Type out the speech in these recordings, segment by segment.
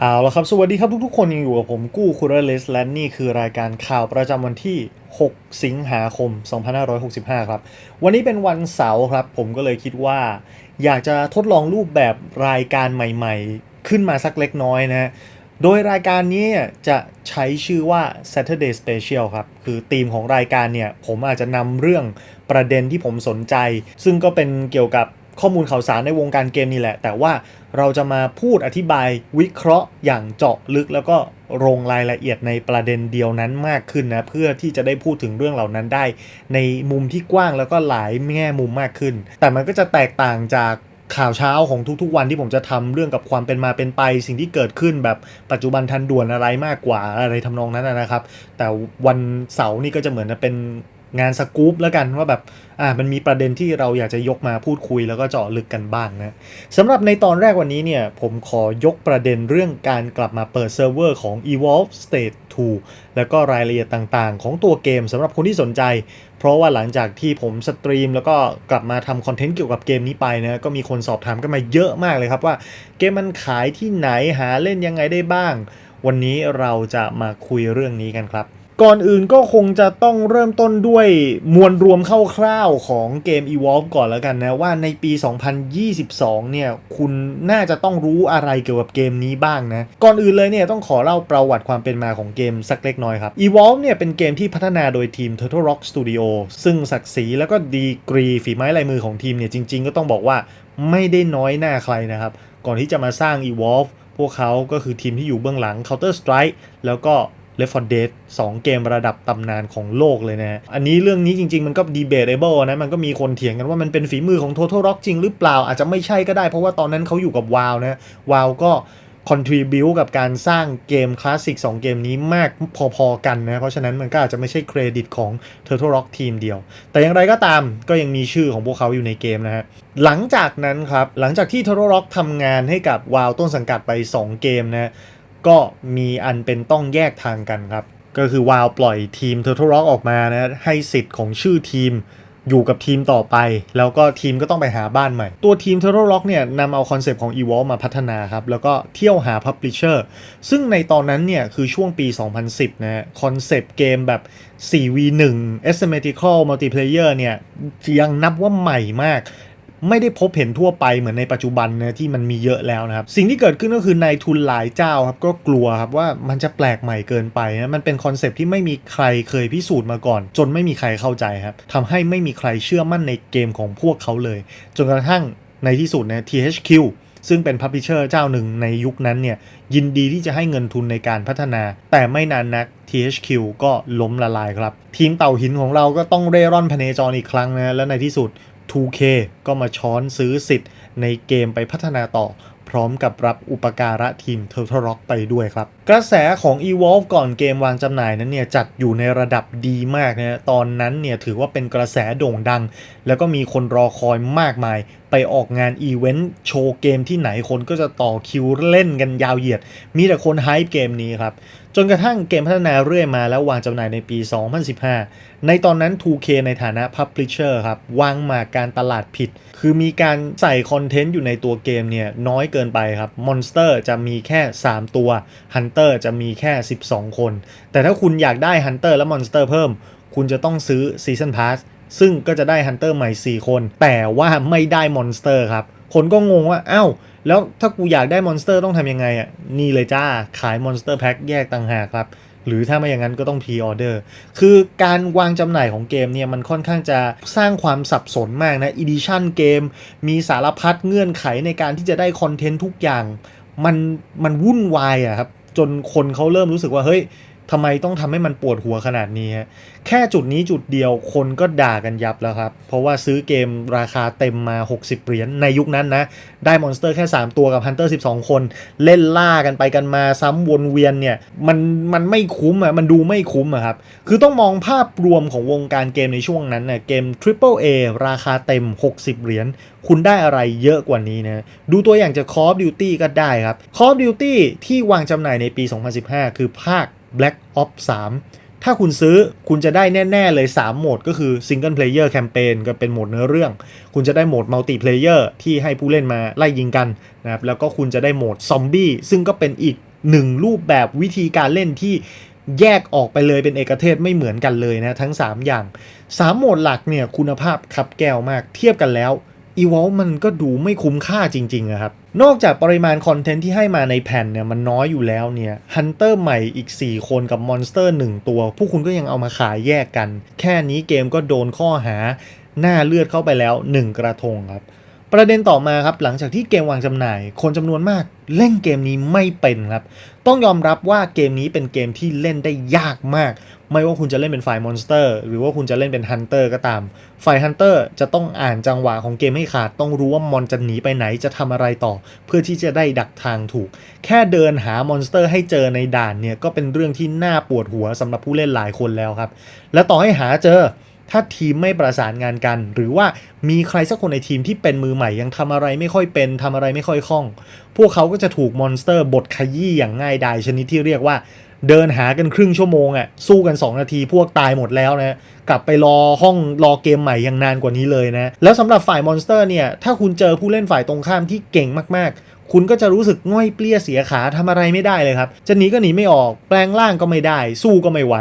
เอาละครับ สวัสดีครับทุกๆคนยังอยู่กับผมกู้คูรเลสและนี่คือรายการข่าวประจำวันที่ 6 สิงหาคม 2565 ครับ วันนี้เป็นวันเสาร์ครับ ผมก็เลยคิดว่า อยากจะทดลองรูปแบบรายการใหม่ๆ ขึ้นมาสักเล็กน้อยนะโดยรายการนี้จะใช้ชื่อว่า Saturday Special ครับ คือธีมของรายการเนี่ย ผมอาจจะนำเรื่องประเด็นที่ผมสนใจ ซึ่งก็เป็นเกี่ยวกับข้อมูลข่าวสารในวงการเกมนี่แหละ แต่ว่า เราจะมาพูดอธิบายวิเคราะห์อย่างเจาะลึก แล้วก็ลงรายละเอียดในประเด็นเดียวนั้นมากขึ้นนะเพื่อที่จะได้พูดถึงเรื่องเหล่านั้นได้ ในมุมที่กว้างแล้วก็หลายแง่มุมมากขึ้น แต่มันก็จะแตกต่างจากข่าวเช้าของทุกๆวันที่ผมจะทำเรื่องกับความเป็นมาเป็นไป สิ่งที่เกิดขึ้นแบบปัจจุบันทันด่วนอะไรมากกว่าอะไรทำนองนั้นนะนะครับ แต่วันเสาร์นี่ก็จะเหมือนเป็น งานสกู๊ปแล้วกันว่าแบบอ่ามันมีประเด็นที่เราอยากจะยกมาพูดคุยแล้วก็เจาะลึกกันบ้างนะสำหรับในตอนแรกวันนี้เนี่ย ผมขอยกประเด็นเรื่องการกลับมาเปิดเซิร์ฟเวอร์ของ Evolve State 2 แล้วก็รายละเอียดต่างๆ ของตัวเกมสำหรับคนที่สนใจ เพราะว่าหลังจากที่ผมสตรีม แล้วก็กลับมาทำคอนเทนต์เกี่ยวกับเกมนี้ไปนะก็มีคนสอบถามกันมาเยอะมากเลยครับว่า เกมมันขายที่ไหนหาเล่นยังไงได้บ้าง วันนี้เราจะมาคุยเรื่องนี้กันครับ ก่อนอื่นก็คงจะต้องเริ่มต้นด้วยมวลรวมคร่าวๆของเกม Evolve ก่อนแล้วกันนะ ว่าในปี 2022 เนี่ย คุณน่าจะต้องรู้อะไรเกี่ยวกับเกมนี้บ้างนะ ก่อนอื่นเลยเนี่ยต้องขอเล่าประวัติความเป็นมาของเกมสักเล็กน้อยครับ Evolve เนี่ยเป็นเกมที่พัฒนาโดยทีม Turtle Rock Studio ซึ่งศักดิ์ศรีแล้วก็ดีกรีฝีไม้ลายมือของทีมเนี่ยจริงๆ ก็ต้องบอกว่าไม่ได้น้อยหน้าใครนะครับ ก่อนที่จะมาสร้าง Evolve พวกเขาก็คือทีมที่อยู่เบื้องหลัง Counter Strike แล้วก็ Left 4 Dead 2 เกมระดับตำนานของโลกเลยนะ อันนี้เรื่องนี้จริง ๆ มันก็ debatable นะ มันก็มีคนเถียงกันว่ามันเป็นฝีมือของ Total Rock จริงหรือเปล่า อาจจะไม่ใช่ก็ได้ เพราะว่าตอนนั้นเขาอยู่กับ WoW นะ WoW ก็ contribu กับการสร้างเกมคลาสสิก2 เกมนี้มากพอๆกันนะ เพราะฉะนั้นมันก็อาจจะไม่ใช่เครดิตของ Turtle Rock ทีมเดียว แต่อย่างไรก็ตามก็ยังมีชื่อของพวกเขาอยู่ในเกมนะฮะ หลังจากนั้นครับ หลังจากที่ Turtle Rock ทำงานให้กับ WoW ต้นสังกัดไป 2 เกมนะ ก็มีอันเป็นต้องแยกทางกันครับ ก็คือวาวปล่อยทีม Turtle Rock ออกมานะให้สิทธิ์ของชื่อทีมอยู่กับทีมต่อไป แล้วก็ทีมก็ต้องไปหาบ้านใหม่ ตัวทีม Turtle Rock เนี่ยนำเอาคอนเซปต์ของ Evolve มาพัฒนาครับ แล้วก็เที่ยวหา Publisher ซึ่งในตอนนั้นเนี่ย คือช่วงปี 2010 นะคอนเซปต์เกมแบบ 4v1 asymmetrical multiplayer เนี่ย ยังนับว่าใหม่มาก ไม่ได้พบเห็นทั่วไปเหมือนในปัจจุบันนะที่มันมีเยอะแล้วนะครับ สิ่งที่เกิดขึ้นก็คือนายทุนหลายเจ้าครับก็กลัวครับว่ามันจะแปลกใหม่เกินไปนะมันเป็นคอนเซปที่ไม่มีใครเคยพิสูจน์มาก่อน จนไม่มีใครเข้าใจครับทำให้ไม่มีใครเชื่อมั่นในเกมของพวกเขาเลย จนกระทั่งในที่สุดนะ THQ ซึ่งเป็นพับ l ิเชอร์เจ้าหนึ่งในยุคนั้นเนี่ยยินดีที่จะให้เงินทุนในการพัฒนา แต่ไม่นานนัก THQ ก็ล้มละลายครับ ทีมเต่าหินของเราก็ต้องเร่ร่อนพเนจรอีกครั้งนะและในที่สุด 2K ก็มาช้อนซื้อสิทธิ์ในเกมไปพัฒนาต่อ พร้อมกับรับอุปการะทีม Turtle Rock ไปด้วยครับ กระแสของ Evolve ก่อนเกมวางจำหน่ายนั้นเนี่ยจัดอยู่ในระดับดีมากนะตอนนั้นเนี่ยถือว่าเป็นกระแสโด่งดัง แล้วก็มีคนรอคอยมากมายไปออกงานอีเวนต์โชว์เกมที่ไหนคนก็จะต่อคิวเล่นกันยาวเหยียด มีแต่คนไฮป์เกมนี้ครับ จนกระทั่งเกมพัฒนาเรื่อยมาแล้ววางจำหน่ายในปี 2015 ในตอนนั้น 2K ในฐานะ Publisher ครับ วางมากการตลาดผิด คือมีการใส่คอนเทนต์อยู่ในตัวเกมเนี่ยน้อยเกินไปครับ Monster จะมีแค่ 3 ตัว Hunter จะมีแค่ 12 คน แต่ถ้าคุณอยากได้ Hunter และ Monster เพิ่ม คุณจะต้องซื้อ Season Pass ซึ่งก็จะได้ Hunter ใหม่ 4 คน แต่ว่าไม่ได้ Monster ครับ คนก็งงว่าอ้าวแล้วถ้ากูอยากได้มอนสเตอร์ต้องทำยังไงอะนี่เลยจ้า ขายมอนสเตอร์แพ็คแยกต่างหากครับหรือถ้าไม่อย่างนั้นก็ต้องพรีออเดอร์ คือการวางจำหน่ายของเกมเนี่ยมันค่อนข้างจะสร้างความสับสนมากนะอีดิชั่นเกม มีสารพัดเงื่อนไขในการที่จะได้คอนเทนต์ทุกอย่าง มันมันวุ่นวายอะครับ จนคนเขาเริ่มรู้สึกว่าเฮ้ย ทำไมต้องทำให้มันปวดหัวขนาดนี้ฮะแค่จุดนี้จุดเดียวคนก็ด่ากันยับแล้วครับ เพราะว่าซื้อเกมราคาเต็มมา 60 เหรียญในยุคนั้นนะ ได้มอนสเตอร์แค่ 3 ตัวกับฮันเตอร์12 คน เล่นล่ากันไปกันมาซ้ำวนเวียนเนี่ยมันมันไม่คุ้มอะมันดูไม่คุ้มอะครับ คือต้องมองภาพรวมของวงการเกมในช่วงนั้นน่ะเกม Triple A ราคาเต็ม 60 เหรียญคุณได้อะไรเยอะกว่านี้นะดูตัวอย่างจาก Call of Duty ก็ได้ครับ Call of Duty ที่วางจำหน่ายในปี 2015 คือภาค Black Ops 3 ถ้าคุณซื้อคุณจะได้แน่ ๆ เลย 3 โหมดก็คือ Single Player Campaign ก็เป็นโหมดเนื้อเรื่อง คุณจะได้โหมด Multiplayer ที่ให้ผู้เล่นมาไล่ยิงกันนะครับแล้วก็คุณจะได้โหมดซอมบี้ซึ่งก็เป็นอีกหนึ่งรูปแบบวิธีการเล่นที่แยกออกไปเลยเป็นเอกเทศไม่เหมือนกันเลยนะ ทั้ง 3 อย่าง 3 โหมดหลักเนี่ยคุณภาพขับแก้วมากเทียบกันแล้ว e v o l v e มันก็ดูไม่คุ้มค่าจริงๆอะครับ นอกจากปริมาณคอนเทนต์ที่ให้มาในแผ่นเนี่ยมันน้อยอยู่แล้วเนี่ยฮันเตอร์ใหม่อีก 4 คนกับมอนสเตอร์ 1 ตัว ผู้คุณก็ยังเอามาขายแยกกัน แค่นี้เกมก็โดนข้อหาหน้าเลือดเข้าไปแล้ว 1 กระทงครับ ประเด็นต่อมาครับหลังจากที่เกมวางจำหน่าย คนจำนวนมากเล่นเกมนี้ไม่เป็นครับ ต้องยอมรับว่าเกมนี้เป็นเกมที่เล่นได้ยากมาก ไม่ว่าคุณจะเล่นเป็นฝ่ายมอนสเตอร์หรือว่าคุณจะเล่นเป็นฮันเตอร์ก็ตาม ฝ่ายฮันเตอร์จะต้องอ่านจังหวะของเกมให้ขาด ต้องรู้ว่ามอนจะหนีไปไหนจะทำอะไรต่อ เพื่อที่จะได้ดักทางถูก แค่เดินหามอนสเตอร์ให้เจอในด่านเนี่ยก็เป็นเรื่องที่น่าปวดหัวสำหรับผู้เล่นหลายคนแล้วครับ และต่อให้หาเจอ ถ้าทีมไม่ประสานงานกัน หรือว่ามีใครสักคนในทีมที่เป็นมือใหม่ยังทำอะไรไม่ค่อยเป็นทำอะไรไม่ค่อยคล่อง พวกเขาก็จะถูกมอนสเตอร์บดขยี้อย่างง่ายดายชนิดที่เรียกว่าเดินหากันครึ่งชั่วโมงอะ่ะสู้กัน 2 นาทีพวกตายหมดแล้วนะกลับไปรอห้องรอเกมใหม่ยังนานกว่านี้เลยนะ แล้วสำหรับฝ่ายมอนสเตอร์เนี่ย ถ้าคุณเจอผู้เล่นฝ่ายตรงข้ามที่เก่งมากๆ คุณก็จะรู้สึกง่อยเปลี้ยเสียขาทำอะไรไม่ได้เลยครับ จะหนีก็หนีไม่ออก แปลงร่างก็ไม่ได้ สู้ก็ไม่ไหว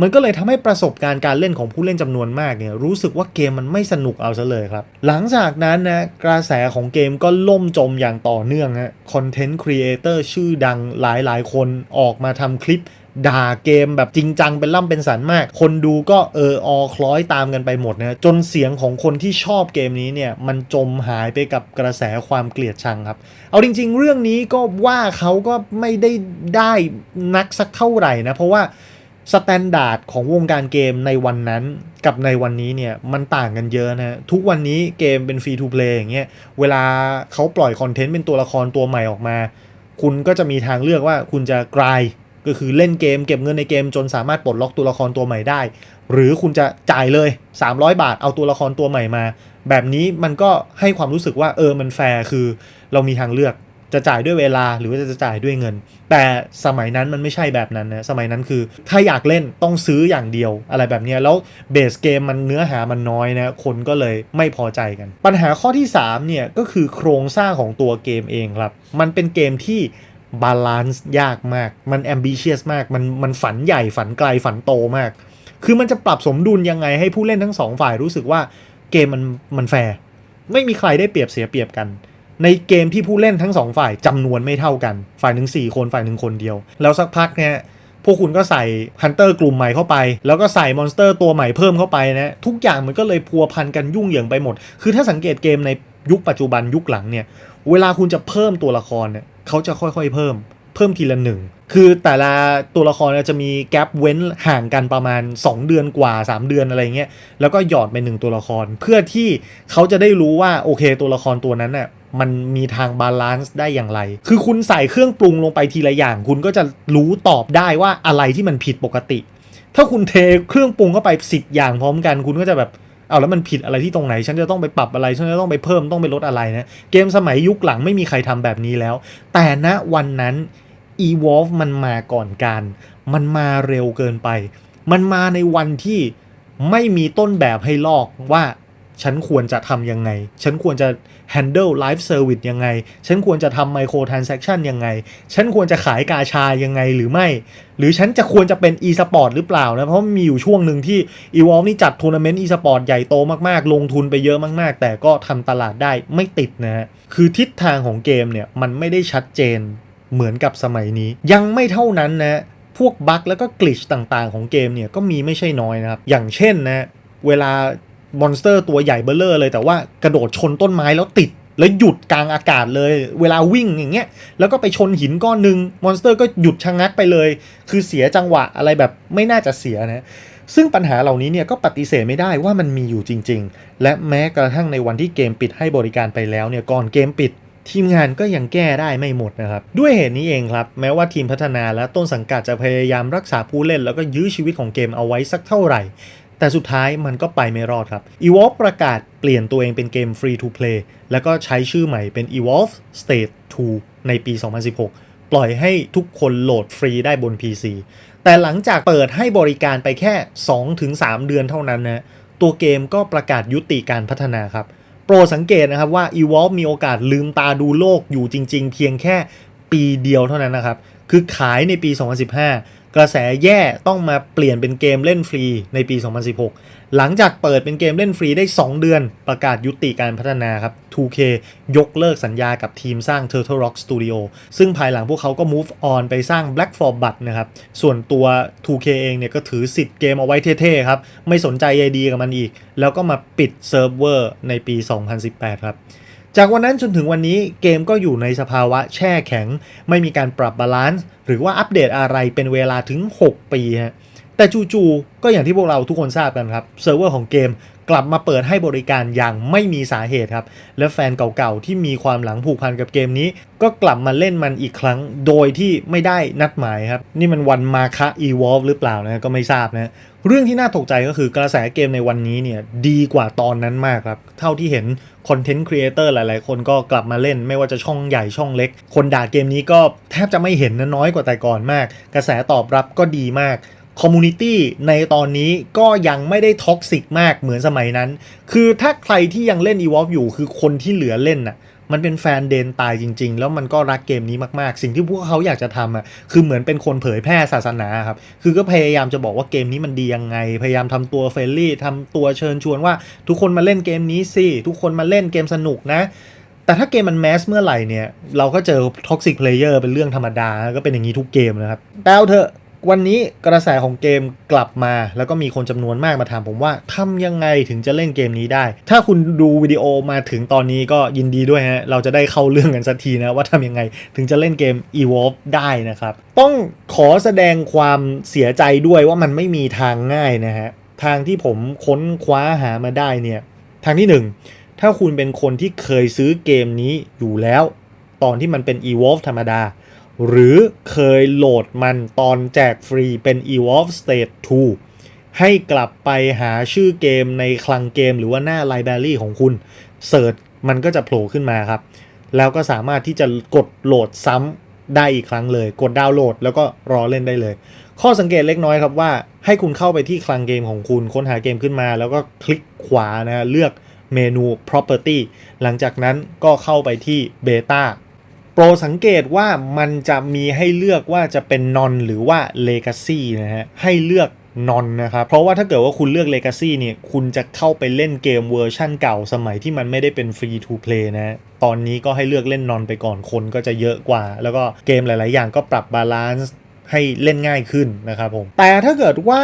มันก็เลยทำให้ประสบการณ์การเล่นของผู้เล่นจำนวนมากเนี่ยรู้สึกว่าเกมมันไม่สนุกเอาซะเลยครับ หลังจากนั้นนะกระแสของเกมก็ล่มจมอย่างต่อเนื่องฮะคอนเทนต์ครีเอเตอร์ชื่อดังหลายๆ คนออกมาทำคลิปด่าเกมแบบจริงจังเป็นล่ำเป็นสันมาก คนดูก็เอออคล้อยตามกันไปหมดนะจนเสียงของคนที่ชอบเกมนี้เนี่ย มันจมหายไปกับกระแสความเกลียดชังครับ เอาจริง ๆ เรื่องนี้ก็ว่าเขาก็ไม่ได้ได้นักสักเท่าไหร่นะ เพราะว่า สแตนดาร์ดของวงการเกมในวันนั้นกับในวันนี้เนี่ยมันต่างกันเยอะนะทุกวันนี้เกมเป็นฟรีทูเพลย์อย่างเงี้ยเวลาเขาปล่อยคอนเทนต์เป็นตัวละครตัวใหม่ออกมา คุณก็จะมีทางเลือกว่าคุณจะกลายก็คือเล่นเกมเก็บเงินในเกมจนสามารถปลดล็อกตัวละครตัวใหม่ได้ หรือคุณจะจ่ายเลย 300 บาทเอาตัวละครตัวใหม่มา แบบนี้มันก็ให้ความรู้สึกว่าเออมันแฟร์คือเรามีทางเลือก จะจ่ายด้วยเวลาหรือว่าจะจ่ายด้วยเงิน แต่สมัยนั้นมันไม่ใช่แบบนั้นนะสมัยนั้นคือ ถ้าอยากเล่นต้องซื้ออย่างเดียวอะไรแบบนี้แล้วเบสเกมมันเนื้อหามันน้อยนะคนก็เลยไม่พอใจกัน ปัญหาข้อที่3เนี่ยก็คือโครงสร้างของตัวเกมเองครับ มันเป็นเกมที่บาลานซ์ยากมาก มันแอมบิเชียสมาก มันมันฝันใหญ่ฝันไกลฝันโตมาก คือมันจะปรับสมดุลยังไงให้ผู้เล่นทั้งสองฝ่ายรู้สึกว่าเกมมันมันแฟร์ ไม่มีใครได้เปรียบเสียเปรียบกัน ในเกมที่ผู้เล่นทั้งสองฝ่ายจำนวนไม่เท่ากัน ฝ่ายหนึ่ง4คนฝ่ายหนึ่งคนเดียว แล้วสักพักเนี่ยพวกคุณก็ใส่ฮันเตอร์กลุ่มใหม่เข้าไป แล้วก็ใส่มอนสเตอร์ตัวใหม่เพิ่มเข้าไปนะทุกอย่างมันก็เลยพัวพันกันยุ่งเหยิงไปหมด คือถ้าสังเกตเกมในยุคปัจจุบันยุคหลังเนี่ยเวลาคุณจะเพิ่มตัวละครเนี่ยเขาจะค่อยๆเพิ่ม เพิ่มทีละหนึ่งคือแต่ละตัวละครจะมีแกลบเว้นห่างกันประมาณ 2 เดือนกว่า 3 เดือนอะไรเงี้ยแล้วก็หยอดไปหนึ่งตัวละคร เพื่อที่เขาจะได้รู้ว่าโอเค ตัวละครตัวนั้นน่ะ มันมีทางบาลานซ์ได้อย่างไร คือคุณใส่เครื่องปรุงลงไปทีละอย่าง คุณก็จะรู้ตอบได้ว่าอะไรที่มันผิดปกติ ถ้าคุณเทเครื่องปรุงเข้าไป 10 อย่างพร้อมกัน คุณก็จะแบบเอาแล้วมันผิดอะไรที่ตรงไหน ฉันจะต้องไปปรับอะไรฉันจะต้องไปเพิ่มต้องไปลดอะไรนะเกมสมัยยุคหลังไม่มีใครทำแบบนี้แล้ว แต่ณวันนั้น Evolve มันมาก่อนการ มันมาเร็วเกินไป มันมาในวันที่ไม่มีต้นแบบให้ลอกว่า ฉันควรจะทำยังไง ฉันควรจะ handle live service ยังไง ฉันควรจะทำ micro transaction ยังไง ฉันควรจะขายกาชายังไงหรือไม่ หรือฉันจะควรจะเป็น e-sport หรือเปล่านะ เพราะมีอยู่ช่วงหนึ่งที่ Evolve นี่จัดทัวร์นาเมนต์ e-sport ใหญ่โตมาก ๆ ลงทุนไปเยอะมาก ๆ แต่ก็ทำตลาดได้ไม่ติดนะฮะ คือทิศทางของเกมเนี่ยมันไม่ได้ชัดเจนเหมือนกับสมัยนี้ ยังไม่เท่านั้นนะ พวกบั๊กแล้วก็กลิชต่างๆ ของเกมเนี่ยก็มีไม่ใช่น้อยนะครับ อย่างเช่นนะเวลา มอนสเตอร์ตัวใหญ่เบลเลอร์เลยแต่ว่ากระโดดชนต้นไม้แล้วติด แล้วหยุดกลางอากาศเลย เวลาวิ่งอย่างเงี้ยแล้วก็ไปชนหินก้อนหนึ่งมอนสเตอร์ก็หยุดชะงักไปเลย คือเสียจังหวะอะไรแบบไม่น่าจะเสียนะซึ่งปัญหาเหล่านี้เนี่ยก็ปฏิเสธไม่ได้ว่ามันมีอยู่จริง ๆ และแม้กระทั่งในวันที่เกมปิดให้บริการไปแล้วเนี่ยก่อนเกมปิดทีมงานก็ยังแก้ได้ไม่หมดนะครับ ด้วยเหตุนี้เองครับ แม้ว่าทีมพัฒนาและต้นสังกัดจะพยายามรักษาผู้เล่น แล้วก็ยื้อชีวิตของเกมเอาไว้สักเท่าไหร่ แต่สุดท้ายมันก็ไปไม่รอดครับ Evolve ประกาศเปลี่ยนตัวเองเป็นเกม Free to Play แล้วก็ใช้ชื่อใหม่เป็น Evolve State 2 ในปี 2016 ปล่อยให้ทุกคนโหลดฟรีได้บน PC แต่หลังจากเปิดให้บริการไปแค่ 2-3 เดือนเท่านั้นนะตัวเกมก็ประกาศยุติการพัฒนาครับ โปรสังเกตนะครับว่า Evolve มีโอกาสลืมตาดูโลกอยู่จริง ๆ เพียงแค่ปีเดียวเท่านั้นนะครับ คือขายในปี 2015 กระแสแย่ต้องมาเปลี่ยนเป็นเกมเล่นฟรีในปี 2016 หลังจากเปิดเป็นเกมเล่นฟรีได้ 2 เดือน ประกาศยุติการพัฒนาครับ 2K ยกเลิกสัญญากับทีมสร้าง Turtle Rock Studio ซึ่งภายหลังพวกเขาก็ move on ไปสร้าง Black for Blood นะครับ ส่วนตัว 2K เองเนี่ยก็ถือสิทธิ์เกมเอาไว้เท่ๆครับ ไม่สนใจใยดีกับมันอีก แล้วก็มาปิดเซิร์ฟเวอร์ในปี 2018 ครับ จากวันนั้นจนถึงวันนี้เกมก็อยู่ในสภาวะแช่แข็ง ไม่มีการปรับบาลานซ์หรือว่าอัปเดตอะไรเป็นเวลาถึง 6 ปีฮะแต่จู่ๆก็อย่างที่พวกเราทุกคนทราบกันครับเซิร์ฟเวอร์ของเกมกลับมาเปิดให้บริการอย่างไม่มีสาเหตุครับ และแฟนเก่าๆ ที่มีความหลังผูกพันกับเกมนี้ ก็กลับมาเล่นมันอีกครั้งโดยที่ไม่ได้นัดหมายครับ นี่มันวันมาคะอีวอลหรือเปล่านะก็ไม่ทราบนะ เรื่องที่น่าตกใจก็คือกระแสเกมในวันนี้เนี่ยดีกว่าตอนนั้นมากครับ เท่าที่เห็นคอนเทนต์ครีเอเตอร์หลายๆ คนก็กลับมาเล่น ไม่ว่าจะช่องใหญ่ช่องเล็ก คนด่าเกมนี้ก็แทบจะไม่เห็นนะน้อยกว่าแต่ก่อนมาก กระแสตอบรับก็ดีมากคอมมูนิตี้ในตอนนี้ก็ยังไม่ได้ท็อกซิกมากเหมือนสมัยนั้น คือถ้าใครที่ยังเล่น Evolve อยู่คือคนที่เหลือเล่นน่ะ มันเป็นแฟนเดนตายจริง ๆ แล้วมันก็รักเกมนี้มากๆ สิ่งที่พวกเขาอยากจะทำอะคือเหมือนเป็นคนเผยแพร่ศาสนาครับ คือก็พยายามจะบอกว่าเกมนี้มันดียังไง พยายามทำตัวเฟรนลี่ทำตัวเชิญชวนว่า ทุกคนมาเล่นเกมนี้สิทุกคนมาเล่นเกมสนุกนะแต่ถ้าเกมมันแมสเมื่อไหร่เนี่ย เราก็เจอท็อกซิกเพลเยอร์เป็นเรื่องธรรมดา ก็เป็นอย่างนี้ทุกเกมนะครับแต่เอาเถอะ วันนี้กระแสของเกมกลับมา แล้วก็มีคนจำนวนมากมาถามผมว่าทำยังไงถึงจะเล่นเกมนี้ได้ ถ้าคุณดูวิดีโอมาถึงตอนนี้ก็ยินดีด้วยฮะ เราจะได้เข้าเรื่องกันสักทีนะว่าทำยังไงถึงจะเล่นเกม Evolve ได้นะครับ ต้องขอแสดงความเสียใจด้วยว่ามันไม่มีทางง่ายนะฮะ ทางที่ผมค้นคว้าหามาได้เนี่ย ทางที่หนึ่งถ้าคุณเป็นคนที่เคยซื้อเกมนี้อยู่แล้ว ตอนที่มันเป็น Evolve ธรรมดา หรือเคยโหลดมันตอนแจกฟรีเป็น Evolve State 2 ให้กลับไปหาชื่อเกมในคลังเกมหรือว่าหน้าไลบรารีของคุณเสิร์ชมันก็จะโผล่ขึ้นมาครับ แล้วก็สามารถที่จะกดโหลดซ้ำได้อีกครั้งเลย กดดาวน์โหลดแล้วก็รอเล่นได้เลย ข้อสังเกตเล็กน้อยครับว่า ให้คุณเข้าไปที่คลังเกมของคุณ ค้นหาเกมขึ้นมา แล้วก็คลิกขวานะฮะเลือกเมนู property หลังจากนั้นก็เข้าไปที่ beta โปรสังเกตว่ามันจะมีให้เลือกว่าจะเป็น non หรือว่า legacy นะฮะให้เลือก non นะครับ เพราะว่าถ้าเกิดว่าคุณเลือก legacy เนี่ย คุณจะเข้าไปเล่นเกมเวอร์ชั่นเก่าสมัยที่มันไม่ได้เป็น free to play นะ ตอนนี้ก็ให้เลือกเล่น non ไปก่อนคนก็จะเยอะกว่า แล้วก็เกมหลาย ๆ อย่างก็ปรับบาลานซ์ให้เล่นง่ายขึ้นนะครับผม แต่ถ้าเกิดว่า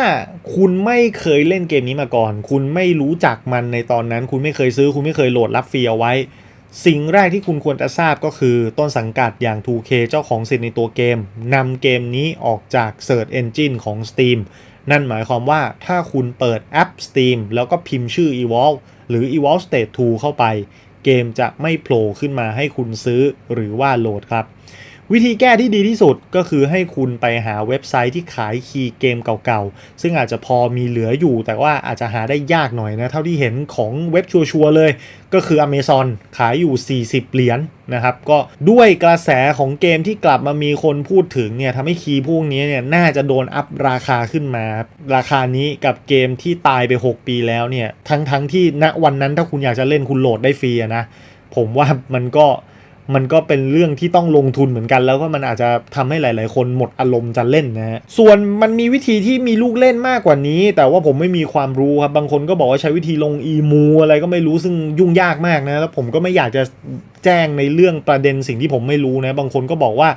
คุณไม่เคยเล่นเกมนี้มาก่อน คุณไม่รู้จักมันในตอนนั้น คุณไม่เคยซื้อ คุณไม่เคยโหลดรับฟรีเอาไว้ สิ่งแรกที่คุณควรจะทราบก็คือต้นสังกัดอย่าง 2K เจ้าของสิทธิ์ในตัวเกมนำเกมนี้ออกจาก Search Engine ของ Steam นั่นหมายความว่าถ้าคุณเปิดแอป Steam แล้วก็พิมพ์ชื่อ Evolve หรือ Evolve State 2 เข้าไป เกมจะไม่โผล่ขึ้นมาให้คุณซื้อหรือว่าโหลดครับ วิธีแก้ที่ดีที่สุดก็คือให้คุณไปหาเว็บไซต์ที่ขายคีย์เกมเก่าๆ ซึ่งอาจจะพอมีเหลืออยู่ แต่ว่าอาจจะหาได้ยากหน่อยนะ เท่าที่เห็นของเว็บชัวร์ๆเลย ก็คือ Amazon ขายอยู่ 40 เหรียญนนะครับ ก็ด้วยกระแสของเกมที่กลับมามีคนพูดถึงเนี่ยทำให้คีย์พวกนี้เนี่ยน่าจะโดนอัพราคาขึ้นมา ราคานี้กับเกมที่ตายไป 6 ปีแล้วเนี่ยทั้งๆที่ณวันนั้นถ้าคุณอยากจะเล่นคุณโหลดได้ฟรีนะผมว่ามันก็ มันก็เป็นเรื่องที่ต้องลงทุนเหมือนกัน แล้วก็มันอาจจะทำให้หลาย ๆ คนหมดอารมณ์จะเล่นนะฮะส่วนมันมีวิธีที่มีลูกเล่นมากกว่านี้ แต่ว่าผมไม่มีความรู้ครับบางคนก็บอกว่าใช้วิธีลงอีมูอะไรก็ไม่รู้ซึ่งยุ่งยากมากนะแล้วผมก็ไม่อยากจะแจ้งในเรื่องประเด็นสิ่งที่ผมไม่รู้นะบางคนก็บอกว่า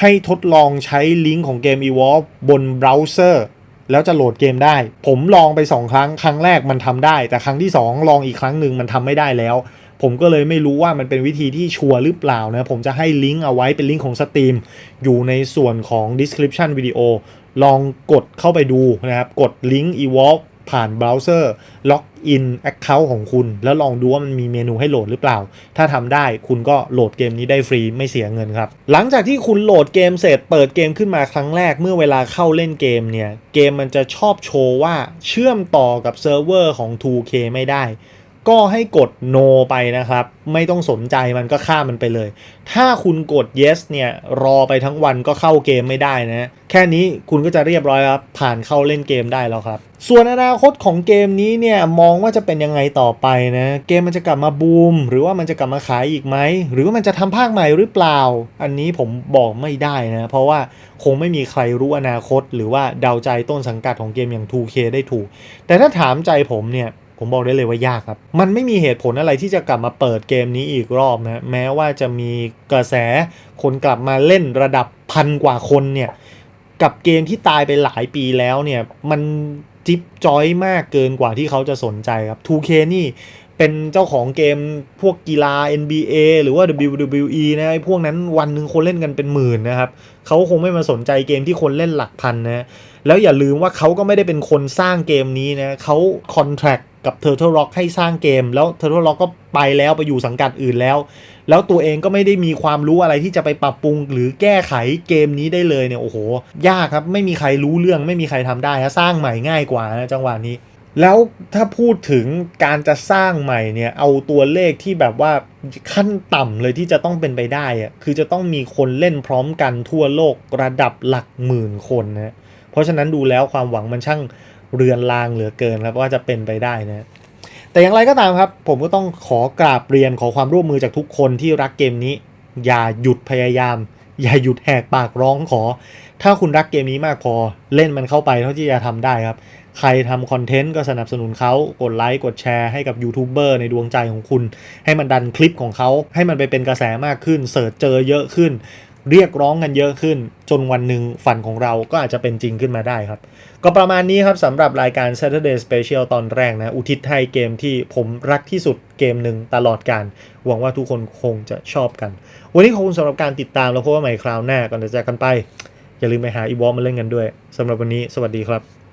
ให้ทดลองใช้ลิงก์ของเกม Evolve บนเบราว์เซอร์แล้วจะโหลดเกมได้ ผมลองไป 2 ครั้ง ครั้งแรกมันทำได้ แต่ครั้งที่ 2 ลองอีกครั้งหนึ่งมันทำไม่ได้แล้ว ผมก็เลยไม่รู้ว่ามันเป็นวิธีที่ชัวร์หรือเปล่านะ ผมจะให้ลิงก์เอาไว้เป็นลิงก์ของ Steam อยู่ในส่วนของ description วิดีโอลองกดเข้าไปดูนะครับ กดลิงก์ evolve ผ่านเบราว์เซอร์ล็อกอิน Account ของคุณ แล้วลองดูว่ามันมีเมนูให้โหลดหรือเปล่า ถ้าทำได้คุณก็โหลดเกมนี้ได้ฟรีไม่เสียเงินครับ หลังจากที่คุณโหลดเกมเสร็จเปิดเกมขึ้นมาครั้งแรกเมื่อเวลาเข้าเล่นเกมเนี่ย เกมมันจะชอบโชว์ว่าเชื่อมต่อกับเซิร์ฟเวอร์ของ 2K ไม่ได้ ก็ให้กด no ไปนะครับ ไม่ต้องสนใจมันก็ข้ามมันไปเลย ถ้าคุณกด yes เนี่ย รอไปทั้งวันก็เข้าเกมไม่ได้นะ แค่นี้คุณก็จะเรียบร้อยครับ ผ่านเข้าเล่นเกมได้แล้วครับ ส่วนอนาคตของเกมนี้เนี่ย มองว่าจะเป็นยังไงต่อไปนะ เกมมันจะกลับมาบูม หรือว่ามันจะกลับมาขายอีกไหม หรือว่ามันจะทำภาคใหม่หรือเปล่า อันนี้ผมบอกไม่ได้นะ เพราะว่าคงไม่มีใครรู้อนาคต หรือว่าเดาใจต้นสังกัดของเกมอย่าง 2K ได้ถูก แต่ถ้าถามใจผมเนี่ย ผมบอกได้เลยว่ายากครับ มันไม่มีเหตุผลอะไรที่จะกลับมาเปิดเกมนี้อีกรอบนะแม้ว่าจะมีกระแสคนกลับมาเล่นระดับพันกว่าคนเนี่ยกับเกมที่ตายไปหลายปีแล้วเนี่ยมันจิ๊บจอยมากเกินกว่าที่เขาจะสนใจครับ 2K นี่เป็นเจ้าของเกมพวกกีฬา NBA หรือว่า WWE นะไอ้พวกนั้นวันหนึ่งคนเล่นกันเป็นหมื่นนะครับเขาคงไม่มาสนใจเกมที่คนเล่นหลักพันนะแล้วอย่าลืมว่าเขาก็ไม่ได้เป็นคนสร้างเกมนี้นะเขาคอนแท c t กับ Turtle Rock ให้สร้างเกม แล้ว Turtle Rock ก็ไปแล้วไปอยู่สังกัดอื่นแล้ว แล้วตัวเองก็ไม่ได้มีความรู้อะไรที่จะไปปรับปรุง หรือแก้ไขเกมนี้ได้เลยเนี่ยโอ้โห ยากครับไม่มีใครรู้เรื่องไม่มีใครทำได้ฮะสร้างใหม่ง่ายกว่านะจังหวะนี้ แล้วถ้าพูดถึงการจะสร้างใหม่เนี่ยเอาตัวเลขที่แบบว่าขั้นต่ำเลยที่จะต้องเป็นไปได้อะคือจะต้องมีคนเล่นพร้อมกันทั่วโลกระดับหลักหมื่นคนนะเพราะฉะนั้นดูแล้วความหวังมันช่าง เรือนรางเหลือเกินครับว่าจะเป็นไปได้นะแต่อย่างไรก็ตามครับ ผมก็ต้องขอกราบเรียนขอความร่วมมือจากทุกคนที่รักเกมนี้ อย่าหยุดพยายาม อย่าหยุดแหกปากร้องขอ ถ้าคุณรักเกมนี้มากพอเล่นมันเข้าไปเท่าที่จะทำได้ครับ ใครทำคอนเทนต์ก็สนับสนุนเขากดไลค์กดแชร์ให้กับยูทูบเบอร์ในดวงใจของคุณ ให้มันดันคลิปของเขาให้มันไปเป็นกระแสมากขึ้นเสิร์ชเจอเยอะขึ้น เรียกร้องกันเยอะขึ้น จนวันหนึ่งฝันของเราก็อาจจะเป็นจริงขึ้นมาได้ครับ ก็ประมาณนี้ครับสำหรับรายการ Saturday Special ตอนแรกนะ อุทิศให้เกมที่ผมรักที่สุดเกมหนึ่งตลอดการ หวังว่าทุกคนคงจะชอบกัน วันนี้ขอบคุณสำหรับการติดตามแล้วพบกันใหม่คราวหน้าก่อนจะจากกันไป อย่าลืมไปหาอีวอลมาเล่นกันด้วยสำหรับวันนี้ สวัสดีครับ